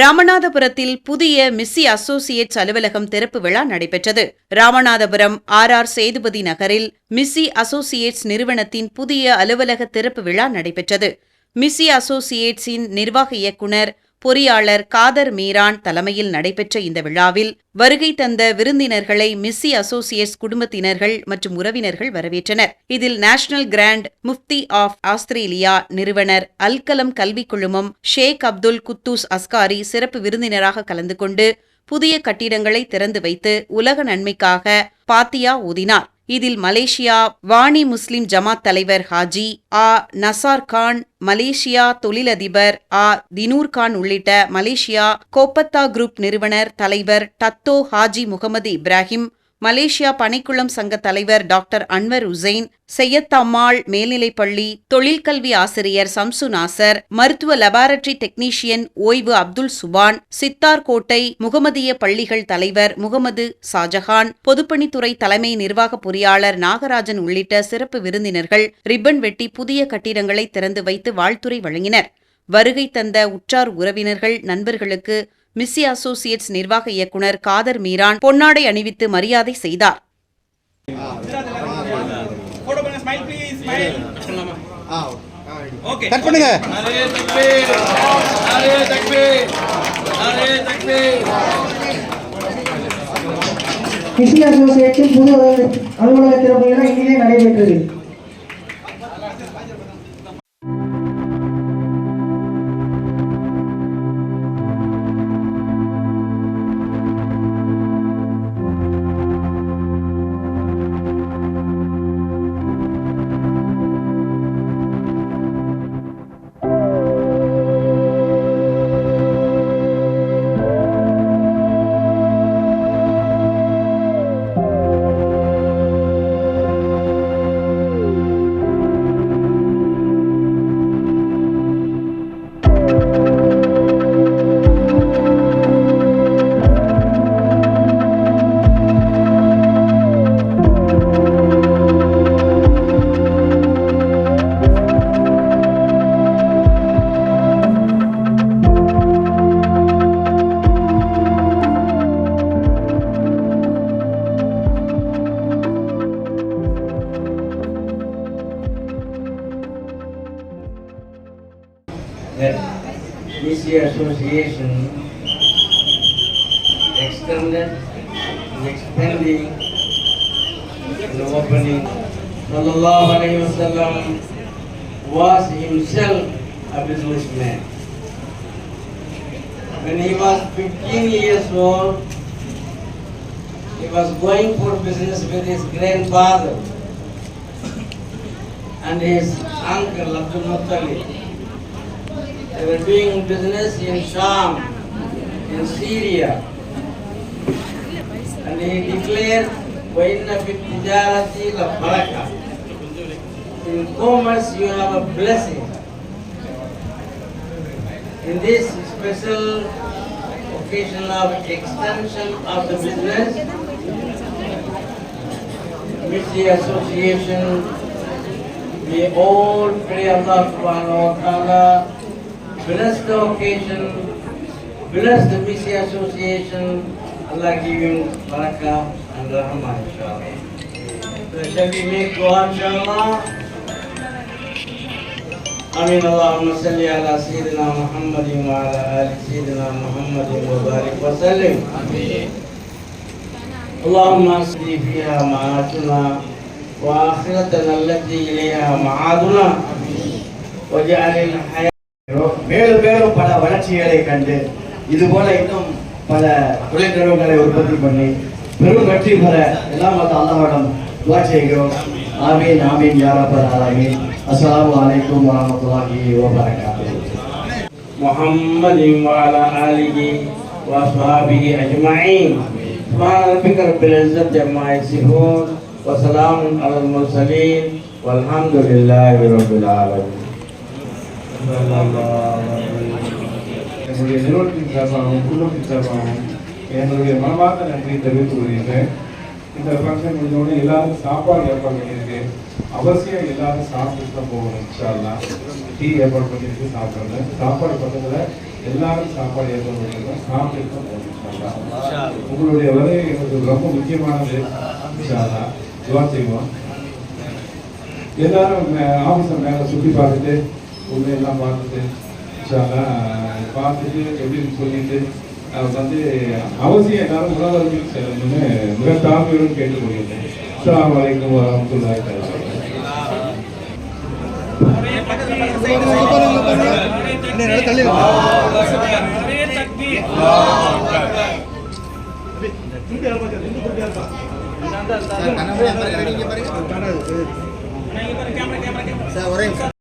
ராமநாதபுரத்தில் புதிய மிஸ்ஸி அசோசியேட்ஸ் அலுவலகம் திறப்பு விழா நடைபெற்றது. ராமநாதபுரம் ஆர் ஆர் சேதுபதி நகரில் மிஸ்ஸி அசோசியேட்ஸ் நிறுவனத்தின் புதிய அலுவலக திறப்பு விழா நடைபெற்றது. மிஸ்ஸி அசோசியேட்ஸின் நிர்வாக இயக்குனர் பொறியாளர் காதர் மீரான் தலைமையில் நடைபெற்ற இந்த விழாவில் வருகை தந்த விருந்தினர்களை மிஸ்ஸி அசோசியேட்ஸ் குடும்பத்தினர்கள் மற்றும் உறவினர்கள் வரவேற்றனர். இதில் national grand Mufti of Australia நிறுவனர் அல்கலம் கல்விக் குழுமம் ஷேக் அப்துல் குத்தூஸ் அஸ்காரி சிறப்பு விருந்தினராக கலந்து கொண்டு புதிய கட்டிடங்களை திறந்து வைத்து உலக நன்மைக்காக பாத்தியா ஊதினார். இதில் மலேசியா வாணி முஸ்லிம் ஜமாத் தலைவர் ஹாஜி ஆ நசார் கான் மலேசியா தொழிலதிபர் ஆ தினூர் கான் உள்ளிட்ட மலேசியா கோப்பத்தா குரூப் நிறுவனர் தலைவர் டத்தோ ஹாஜி முகமது இப்ராஹிம் மலேசியா பனைக்குளம் சங்க தலைவர் டாக்டர் அன்வர் உசைன் செய்யத்தம்மாள் மேல்நிலைப்பள்ளி தொழிற்கல்வி ஆசிரியர் சம்சு நாசர் மருத்துவ லெபார்டரி டெக்னீஷியன் ஓய்வு அப்துல் சுபான் சித்தார் கோட்டை முகமதிய பள்ளிகள் தலைவர் முகமது ஷாஜஹான் பொதுப்பணித்துறை தலைமை நிர்வாக பொறியாளர் நாகராஜன் உள்ளிட்ட சிறப்பு விருந்தினர்கள் ரிப்பன் வெட்டி புதிய கட்டிடங்களை திறந்து வைத்து வாழ்த்துறை வழங்கினர். வருகை தந்த உற்றார் உறவினர்கள் நண்பர்களுக்கு மிஸ்ஸி அசோசியேட்ஸ் நிர்வாக இயக்குனர் காதர் மீரான் பொன்னாடை அணிவித்து மரியாதை செய்தார். புது அலுவலக- திறப்பு இங்கே நடைபெற்றது. That BC Association extended, is expanding, and opening. Sallallahu Alaihi Wasallam was himself a businessman. When he was 15 years old, he was going for business with his grandfather and his uncle Abdul Muttalib. They were doing business in Sham, in Syria. And he declared, وَإِنَّ فِي التِّجَارَةِ لَبَرَكَةً In commerce you have a blessing. In this special occasion of extension of the business, which the association, we all pray Allah subhanahu wa ta'ala bless the occasion, bless the BC Association, Allah give him barakah and rahmah inshallah. So shall we make dua inshallah? آمين اللهم صل على سيدنا محمد وعلى آل سيدنا محمد وبارك وسلم آمين اللهم اسقي فيها معاشنا وآخرتنا التي إليها معادنا واجعل الحياة மேலும் மேலும் பல வளர்ச்சிகளை கண்டு இது போல இன்னும் பல தொழில் நிறுவனங்களை உற்பத்தி பண்ணி பெரும் வெற்றி பெற எல்லாம் வந்து அல்லாவிடம் துவா செய்கிறோம் ஆமீன் ஆமீன் யாரப்பர் ஆமீன் அஸ்ஸலாமு அலைக்கும் வரஹ்மத்துல்லாஹி வபரகாத்துஹு محمد وعلى آله وأصحابه أجمعين سبحان ربك رب العزة عما يصفون وسلام على المرسلين والحمد لله رب العالمين என்னுடைய நிறுவனத்தின் சார்பாகவும் குடும்பத்தின் சார்பாகவும் என்னுடைய மனமார்ந்த நன்றியை தெரிவித்துக் கொள்கிறேன் இந்த ஃபங்க்ஷன் முடிஞ்சோடனே எல்லாரும் சாப்பாடு ஏற்பாடு பண்ணியிருக்கு. அவசியம் எல்லாரும் சாப்பிட்டு தான் போகணும் இன்ஷால்லாம் டீ ஏற்பாடு பண்ணியிருக்கு சாப்பிட்றது சாப்பாடு பக்கத்தில் எல்லாரும் சாப்பாடு ஏற்பாடு பண்ணிருக்கோம் சாப்பிட்டு தான் போகணும் இன்ஷா அல்லாஹ். உங்களுடைய வருகை எங்களுக்கு ரொம்ப முக்கியமானது இன்ஷா அல்லாஹ். துவா செய்வோம். எல்லாரும் ஆஃபீஸை மேலே சுற்றி பார்த்துட்டு உண்மையெல்லாம் பார்த்துட்டு இன்ஷா அல்லாஹ் பார்த்துட்டு எப்படின்னு சொல்லிட்டு அஹ் வந்து அவசியம் எல்லாரும் உணவருக்கு செல்லணும்னு மிக தாழ்மையுடன் கேட்டுக்கொள்கிறேன் அஸ்ஸலாமு அலைக்கும் வரஹ்மத்துல்லாஹி தஆலா கேமரா கேமரா